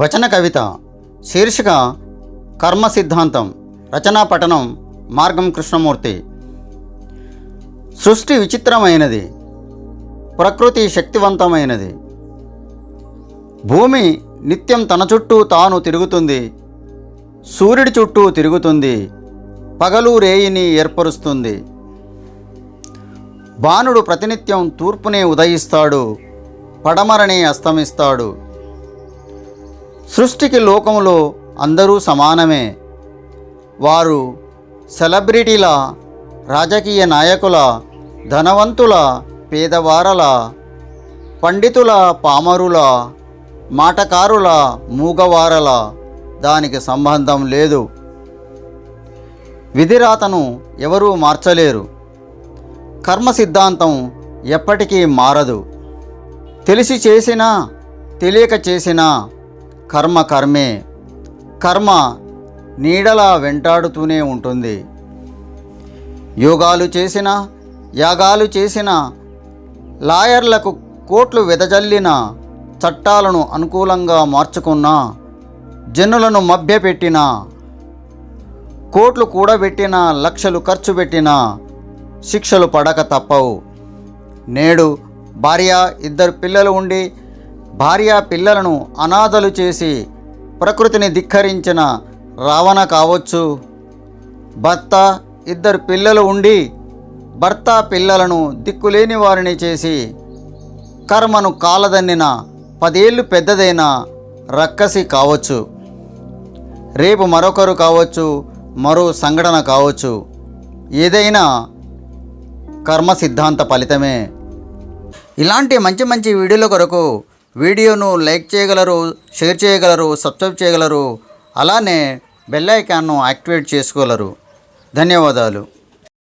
వచన కవిత శీర్షిక కర్మ సిద్ధాంతం రచనా పఠనం మార్గం కృష్ణమూర్తి. సృష్టి విచిత్రమైనది ప్రకృతి శక్తివంతమైనది. భూమి నిత్యం తన చుట్టూ తాను తిరుగుతుంది సూర్యుడి చుట్టూ తిరుగుతుంది పగలు రేయిని ఏర్పరుస్తుంది. బాణుడు ప్రతినిత్యం తూర్పునే ఉదయిస్తాడు పడమరనే అస్తమిస్తాడు. సృష్టికి లోకములో అందరూ సమానమే. వారు సెలబ్రిటీల రాజకీయ నాయకుల ధనవంతుల పేదవారల పండితుల పామరుల మాటకారుల మూగవారల దానికి సంబంధం లేదు. విధిరాతను ఎవరూ మార్చలేరు. కర్మ సిద్ధాంతం ఎప్పటికీ మారదు. తెలిసి చేసినా తెలియక చేసినా కర్మ కర్మే. కర్మ నీడలా వెంటాడుతూనే ఉంటుంది. యోగాలు చేసిన యాగాలు చేసిన లాయర్లకు కోట్లు వెదజల్లిన చట్టాలను అనుకూలంగా మార్చుకున్న జనులను మభ్యపెట్టిన కోట్లు కూడబెట్టిన లక్షలు ఖర్చు పెట్టిన శిక్షలు పడక తప్పవు. నేడు భార్య ఇద్దరు పిల్లలు ఉండి భార్య పిల్లలను అనాథలు చేసి ప్రకృతిని ధిక్కరించిన రావణ కావచ్చు. భర్త ఇద్దరు పిల్లలు ఉండి భర్త పిల్లలను దిక్కులేని వారిని చేసి కర్మను కాలదన్నిన పదేళ్ళు పెద్దదైన రక్కసి కావచ్చు. రేపు మరొకరు కావచ్చు మరో సంఘటన కావచ్చు. ఏదైనా కర్మ సిద్ధాంత ఫలితమే. ఇలాంటి మంచి మంచి వీడియోల కొరకు వీడియోను లైక్ చేయగలరు షేర్ చేయగలరు సబ్స్క్రైబ్ చేయగలరు. అలానే బెల్ ఐకాన్ను యాక్టివేట్ చేసుకోగలరు. ధన్యవాదాలు.